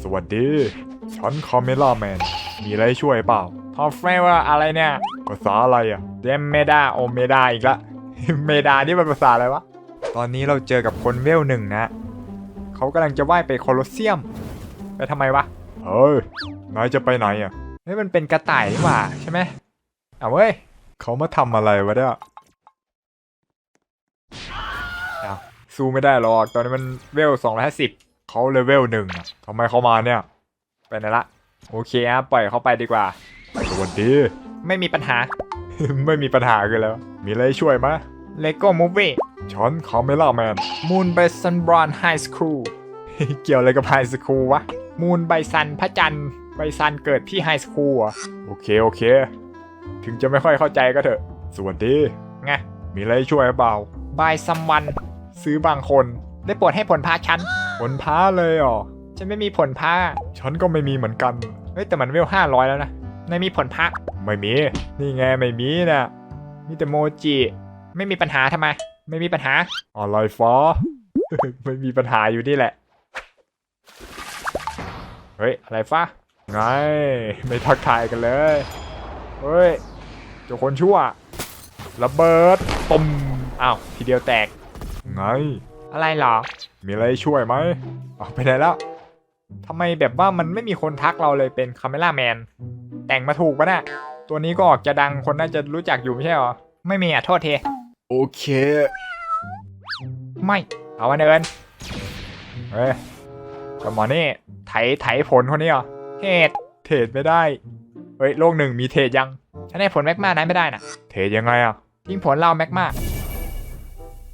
สวัสดี ฉันคาเมล่าแมน มีอะไรให้ช่วยเปล่าทอฟเฟว่าอะไรเนี่ย ภาษาอะไรอะเดมเมดาโอเมดาอีกละ เมดานี่มันภาษาอะไรวะ ตอนนี้เราเจอกับคนเวลหนึ่งนะ เขากำลังจะว่ายไปโคลอสเซียม ไปทำไมวะ เฮ้ย นายจะไปไหนอะเฮ้ยมันเป็นกระต่ายนี่หว่าใช่ไหมเอาเว้ย เขามาทำอะไรวะเนี่ยเอาสู้ไม่ได้หรอก ตอนนี้มันเวลสองร้อยห้าสิบ เขาเลเวลหนึ่งอะทำไมเขามาเนี่ย ไปไหนละ โอเคครับปล่อยเขาไปดีกว่า สวัสดี ไม่มีปัญหา ไม่มีปัญหากันแล้ว มีอะไรให้ช่วยไหมเลโก้มูฟวี่ฉันคาเมล่าแมนมูนไบซันบรอนไฮสคูลเกี่ยวอะไรกับไฮสคูลวะ มูนไบซันพระจันทร์ไบซันเกิดที่ไฮสคูลอะโอเคโอเค ถึงจะไม่ค่อยเข้าใจก็เถอะ สวัสดี ไง มีอะไรให้ช่วยเปล่าบายซัมวันซื้อบางคน ได้โปรดให้ผลพาฉัน ผลพ้าเลยเหรอฉันไม่มีผลพาฉันก็ไม่มีเหมือนกัน เฮ้ยแต่มันเวลห้าร้อยแล้วนะไม่มีผลพาไม่มี นี่ไงไม่มีนะมีแต่โมจิ ไม่มีปัญหาทำไม ไม่มีปัญหาอะไรฟ้าไม่มีปัญหาอยู่นี่แหละ เฮ้ย อะไรฟ้าไง ไม่ทักทายกันเลย เฮ้ยเจ้าคนชั่ว ระเบิดตุ่มอ้าว ทีเดียวแตก ไง อะไรเหรอ มีอะไรให้ช่วยไหมออกไปไหนแล้วทำไมแบบว่ามันไม่มีคนทักเราเลยเป็นคาเมล่าแมน แต่งมาถูกปะเนี่ยตัวนี้ก็ออกจะดังคนน่าจะรู้จักอยู่ไม่ใช่เหรอ ไม่มีอะโทษเท โอเค ไม่ เอาวันเดินเฮ้ยเจาหมอนี่ ไถ ไถผลคนนี้เหรอ เทศเทรดไม่ได้ เฮ้ย โลกหนึ่งมีเทศยัง ฉันให้ผลแมกมานั้นไม่ได้นะเทรดยังไงอะทิ้งผลเราแมกมา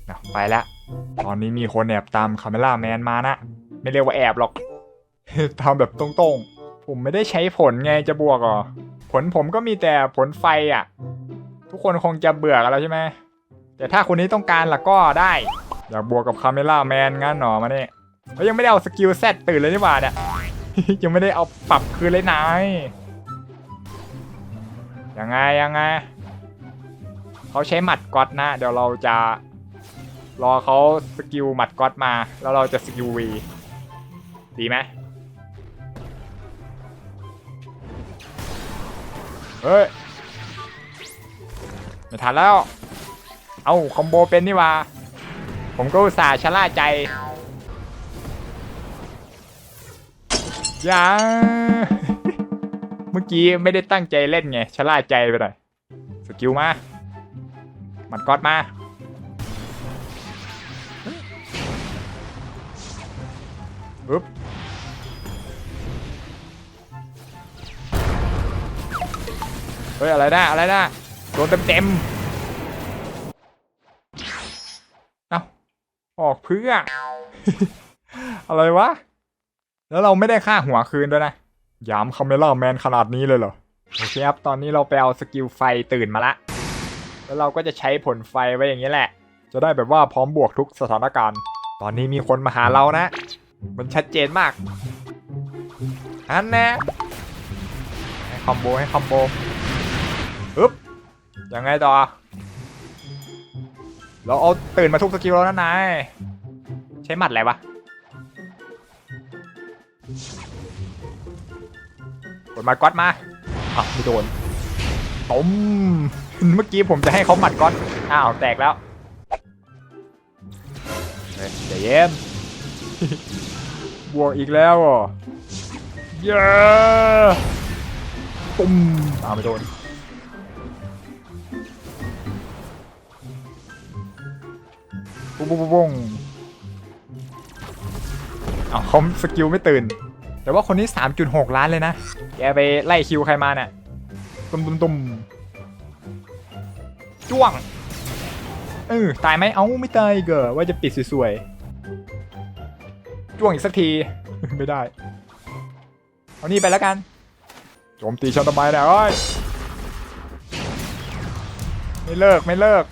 เอาไปแล้ว ตอนนี้มีคนแอบตามคาเมล่าแมนมานะ ไม่เรียกว่าแอบหรอกทำแบบตรงๆ ผมไม่ได้ใช้ผลไงจะบวกเหรอผลผมก็มีแต่ผลไฟอะ ทุกคนคงจะเบื่อกันแล้วใช่ไหมแต่ถ้าคนนี้ต้องการล่ะก็ได้ อยากบวกกับคาเมล่าแมนงั้นหนอมาเนี่ยแล้วยังไม่ได้เอาสกิลเซตตื่นเลยนี่หว่าเนี่ยยังไม่ได้เอาปรับคืนเลยนายยังไงยังไง เขาใช้หมัดก๊อตนะ เดี๋ยวเราจะ รอเขาสกิลหมัดก๊อตมา แล้วเราจะสกิลวีดีไหมเฮ้ยไม่ทันแล้ว เอาคอมโบเป็นนี่ว่าผมก็อุตส่าห์ชะล่าใจอย่าเมื่อกี้ไม่ได้ตั้งใจเล่นไงชะล่าใจไปหน่อย สกิลมา มันก๊อตมา อึ๊บเฮ้ยอะไรนะอะไรนะโดนเต็มเต็มๆเอ้าออกเพื่อ อะไรวะ แล้วเราไม่ได้ค่าหัวคืนด้วยนะ ยามคาเมล่าแมนขนาดนี้เลยเหรอ โอเคครับ ตอนนี้เราไปเอาสกิลไฟตื่นมาละ แล้วเราก็จะใช้ผลไฟไว้อย่างนี้แหละ จะได้แบบว่าพร้อมบวกทุกสถานการณ์ ตอนนี้มีคนมาหาเรานะ มันชัดเจนมาก อันแนะให้คอมโบให้คอมโบอึ๊บยังไงต่อ เราเอาตื่นมาทุกสกิลแล้วนะนาย ใช้หมัดอะไรวะกดหมัดก๊อตมาอะไม่โดนต้มเมื่อกี้ผมจะให้เขาหมัดก๊อตอ้าว แตกแล้วเฮ้ยใจเย็น บวกอีกแล้วอะเย้ปุ้มอ้าวไม่โดนปุ้งปุ้งปุ้งปุ้งอ้าวเขาสกิลไม่ตื่น แต่ว่าคนนี้ 3.6 ล้านเลยนะ แกไปไล่คิวใครมาเนี่ยตุ้มตุ้มตุ้มจ้วง เออ ตายไหมเอ้า ไม่ตายอีกเกอว่าจะปิดสวยๆ จ้วงอีกสักที ไม่ได้ เอานี่ไปแล้วกัน โจมตีฉันทำไมเนี่ยเอ้ยไม่เลิกไม่เลิก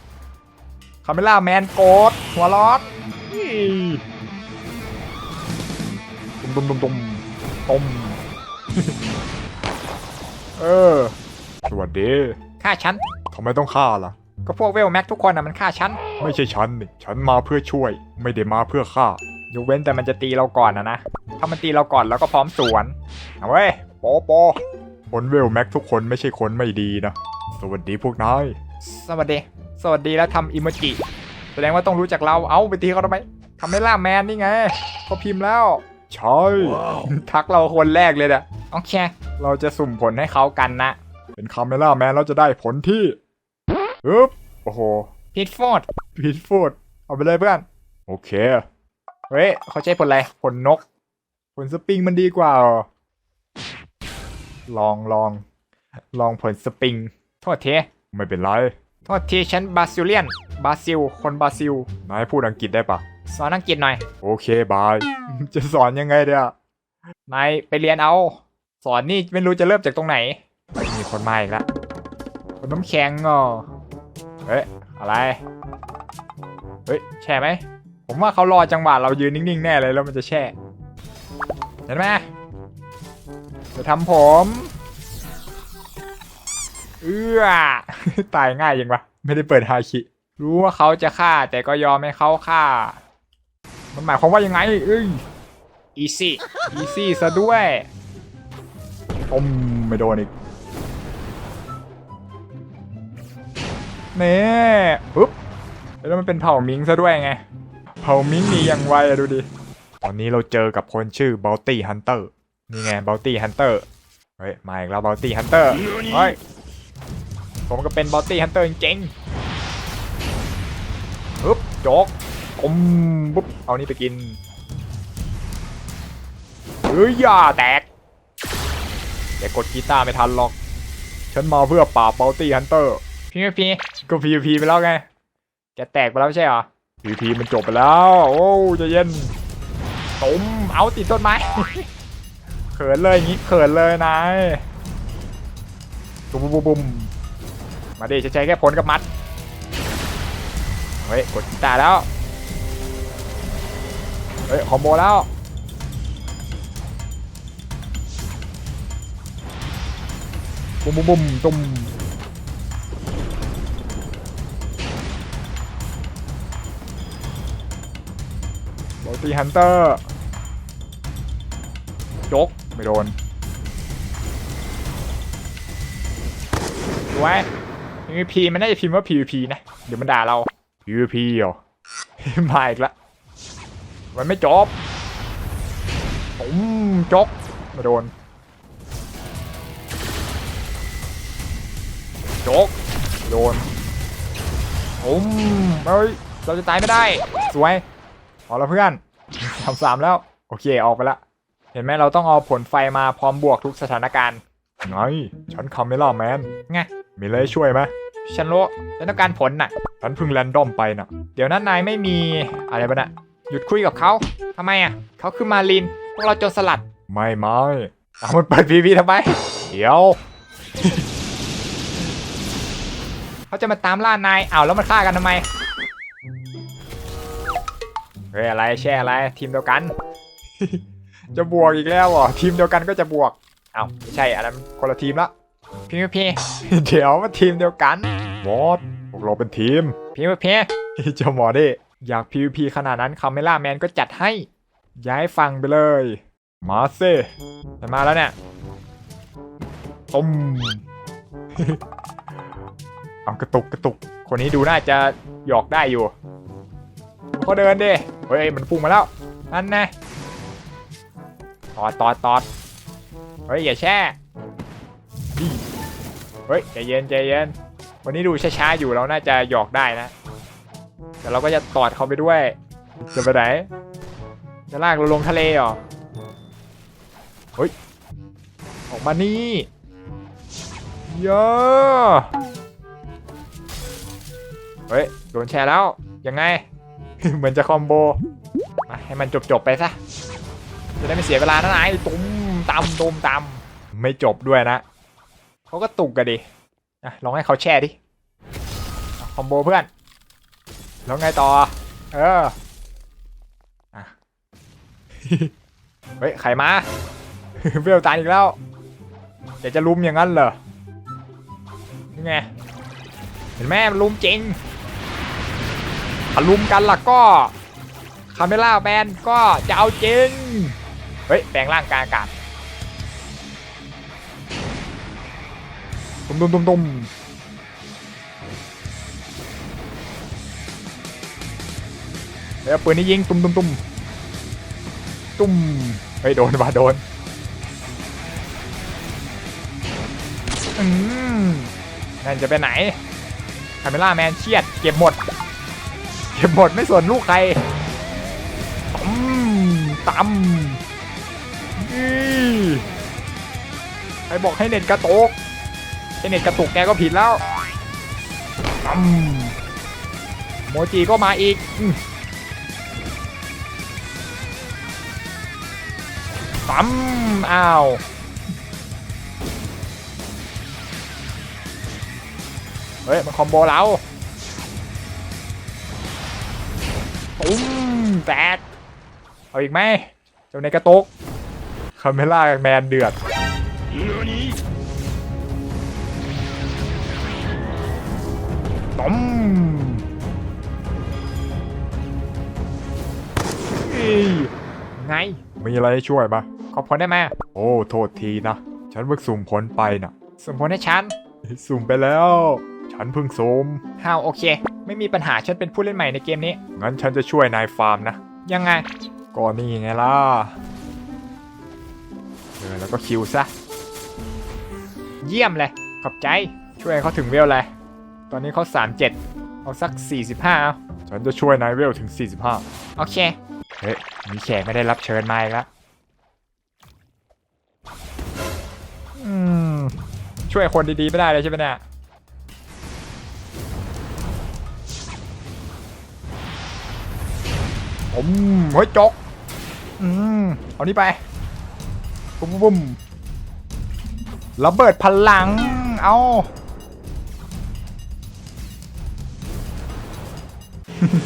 คาเมล่าแมนโกดหัวร้อนอี้ตุ้มตุ้มตุ้มตุ้มตุ้มเออ สวัสดีฆ่าฉันทำไมต้องฆ่าล่ะ ก็พวกเวลแม็กทุกคนอะมันฆ่าฉัน ไม่ใช่ฉันนี่ ฉันมาเพื่อช่วย ไม่ได้มาเพื่อฆ่า ยกเว้นแต่มันจะตีเราก่อนนะนะ ถ้ามันตีเราก่อนเราก็พร้อมสวน เอาเว้ย โปโปคนเวลแม็กทุกคนไม่ใช่คนไม่ดีนะ สวัสดีพวกนาย สวัสดี สวัสดีแล้วทำอิโมจิ แสดงว่าต้องรู้จักเรา เอาไปตีเขาทำไมทำให้ล่าแมนนี่ไงเขาพิมพ์แล้ว ใช่ ทักเราคนแรกเลยนะโอเค เราจะสุ่มผลให้เขากันนะ เป็นคาเมล่าแมนเราจะได้ผลที่อึ๊บ โอ้โหพิทโฟดพีทฟูดเอาไปเลยเพื่อน โอเค เฮ้ยเขาใช้ผลอะไรผลนก ผลสปริงมันดีกว่าเหรอลองลองลองผลสปริง โทษทีไม่เป็นไร โทษทีฉันบาซิเลียนบาซิล คนบาซิล นายพูดอังกฤษได้ปะ สอนอังกฤษหน่อย โอเคบาย จะสอนยังไงเดียนายไปเรียนเอา สอนนี่ไม่รู้จะเริ่มจากตรงไหน มีคนมาอีกแล้วคนน้ำแข็งอ่อเฮ้ย อะไร เฮ้ย แช่ไหม ผมว่าเขารอจังหวะเรายืนนิ่งๆแน่เลยแล้วมันจะแช่ เห็นไหมจะทำผม เอื้อตายง่ายยังวะไม่ได้เปิดฮาคิรู้ว่าเขาจะฆ่าแต่ก็ยอมให้เขาฆ่า มันหมายความว่ายังไงเอ้ยอีซี่อีซี่ซะด้วยอมไม่โดนอีกเน่ปึ๊บแล้วมันเป็นเผ่ามิงซะด้วยไง เผามิงนีอย่างไวอะดูดิ ตอนนี้เราเจอกับคนชื่อ Bounty Hunter นี่ไงบัลตี้ฮันเตอร์ เฮ้ย มาอีกแล้วบัลตี้ฮันเตอร์ เฮ้ย ผมก็เป็นบัลตี้ฮันเตอร์จริงๆปึ๊บโจกอมปุ๊บ เอานี่ไปกินเฮ้ยอย่าแตกแต่กดกีตาร์ไม่ทันหรอก ฉันมาเพื่อปราบ Bounty Hunter พี่ไม่พี่ก็ PVP ไปแล้วไงแกแตกไปแล้วใช่เหรอ PVP มันจบไปแล้ว โอ้จะเย็นตุมเอาติดต้นไม้เขินเลยอย่างงี้เขินเลยนายตุ้มบุมบุมมาดิจะใช้แค่ผลกับมัดเฮ้ยกดกีตาร์แล้วเฮ้ยคอมโบแล้วบุมบุมบุมตุ้ม บอตีฮันเตอร์ยกไม่โดนดูไว้ PVP มันน่าจะพิมพ์ว่า PVP นะ เดี๋ยวมันด่าเรา PVP เหรอมาอีกละมันไม่จบปุ้มจกมาโดนจกโดนปุ้มเฮ้ย เราจะตายไม่ได้ สวย เอาละเพื่อนทำสามแล้ว โอเคออกไปละ เห็นไหมเราต้องเอาผลไฟมาพร้อมบวกทุกสถานการณ์ไงฉันคาเมล่าแมนไงมีอะไรช่วยไหมฉันรู้ฉันต้องการผลน่ะฉันเพิ่งแรนดอมไปน่ะ เดี๋ยวนั้นนายไม่มีอะไรบ้างนะหยุดคุยกับเขาทำไมอะเขาคือมาลินพวกเราโจรสลัด ไม่ไม่เอามันเปิดพีพีทำไม เดี๋ยวเขาจะมาตามล่านายอ้าวแล้วมันฆ่ากันทำไม ฮ้ยอะไรแช่อะไรทีมเดียวกัน จะบวกอีกแล้วเหรอทีมเดียวกันก็จะบวกอ้าวไม่ใช่อันนั้นคนละทีมละพีพีเดี๋ยวมาทีมเดียวกันวอดพวกเราเป็นทีมพีพีเจ้าหมอดิอยาก PVP ขนาดนั้นคาเมล่าแมนก็จัดให้ ย้ายฟังไปเลย มาเซ่มันมาแล้วเนี่ยต้มเอากระตุกกระตุก คนนี้ดูน่าจะหยอกได้อยู่ เขาเดินดิเฮ้ยมันพุ่งมาแล้วนั่นไงตอดตอดตอดเฮ้ยอย่าแช่เฮ้ยใจเย็นใจเย็นวันนี้ดูช้าๆอยู่เราน่าจะหยอกได้นะแต่เราก็จะตอดเขาไปด้วยจะไปไหนจะลากเราลงทะเลเหรอเฮ้ยออกมานี่เยอะเฮ้ยโดนแชร์แล้วยังไง เหมือนจะคอมโบมาให้มันจบๆไปซะจะได้ไม่เสียเวลานะนายตุ้มตำตุ้มตำไม่จบด้วยนะเขาก็ตุกกันดิอะลองให้เขาแช่ดิคอมโบเพื่อน แล้วไงต่อ เอออะเฮ้ยใครมาเวลตายอีกแล้วอยากจะลุมอย่างนั้นเหรอนี่ไงเห็นไหมมันลุมจริง ถ้าลุมกันล่ะก็คาเมล่าแมนก็จะเอาจริง เฮ้ย แปลงร่างกลางอากาศตุ้มตุ้มตุ้มตุ้มเฮ้ยปืนนี้ยิงตุ้มตุ้มตุ้มตุ้มเฮ้ย โดนมาโดนอืมนั่นจะไปไหนคาเมล่าแมนเชียดเก็บหมด เก็บหมดไม่สนลูกใครตำตำนี่ใครบอกให้เน็ตกระตุกให้เน็ตกระตุกแกก็ผิดแล้วตำโมจิก็มาอีกอืมตำอ้าวเฮ้ยมันคอมโบเรา แตกเอาอีกไหมเจ้าในกระตุกคาเมล่าแมนเดือดต้มอีไง มีอะไรให้ช่วยปะขอผลได้ไหมโอ้ โทษทีนะ ฉันเพิ่งสุ่มผลไปน่ะสมผลให้ฉัน สุ่มไปแล้ว ฉันเพิ่งสุ่มฮาวโอเค ไม่มีปัญหาฉันเป็นผู้เล่นใหม่ในเกมนี้ งั้นฉันจะช่วยนายฟาร์มนะ ยังไง ก็นี่ไงล่ะเออแล้วก็คิวซะ เยี่ยมเลย ขอบใจ ช่วยเขาถึงเวลเลย ตอนนี้เขา37 เอาสัก 45เอาฉันจะช่วยนายเวลถึงโอเค45เฮ้ยมีแขกไม่ได้รับเชิญมาอีกแล้วอืมช่วยคนดีๆไม่ได้เลยใช่ไหมเนี่ย ผมเฮ้ยจกอืมเอานี่ไปปุ้มปุ้มปุ้มระเบิดพลัง เอา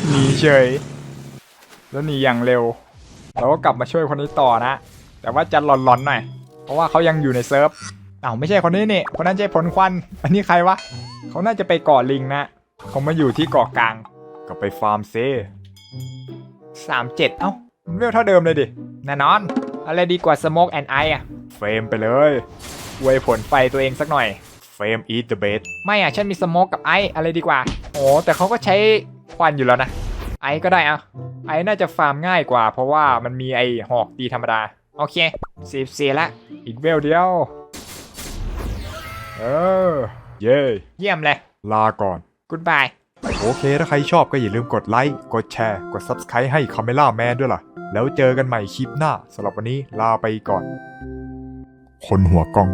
หนีเฉย แล้วหนีอย่างเร็ว เราก็กลับมาช่วยคนนี้ต่อนะ แต่ว่าจะหลอนๆหน่อย เพราะว่าเขายังอยู่ในเซิร์ฟอ้าวไม่ใช่คนนี้นี่ คนนั้นใช่ผลควัน อันนี้ใครวะ เขาน่าจะไปเกาะลิงนะ เขามาอยู่ที่เกาะกลาง ก็ไปฟาร์มเซ สามเจ็ดเอ้ามันเวลเท่าเดิมเลยดิแน่นอน อะไรดีกว่าสโมกแอนไออะเฟรมไปเลยอวยผลไฟตัวเองสักหน่อย เฟรมอีทเดอะเบสไม่อะฉันมีสโมกกับไออะไรดีกว่า โอ้แต่เขาก็ใช้ควันอยู่แล้วนะ ไอก็ได้อะไอน่าจะฟาร์มง่ายกว่า เพราะว่ามันมีไอหอกตีธรรมดา โอเคสิบสี่ละ อีกเวลเดียว เออ เย้เยี่ยมเลย ลาก่อนกูดบาย โอเคถ้าใครชอบก็อย่าลืมกดไลค์ กดแชร์ กด Subscribe ให้คาเมล่าแมนด้วยล่ะ แล้วเจอกันใหม่คลิปหน้าสำหรับวันนี้ลาไปก่อน คนหัวกล้อง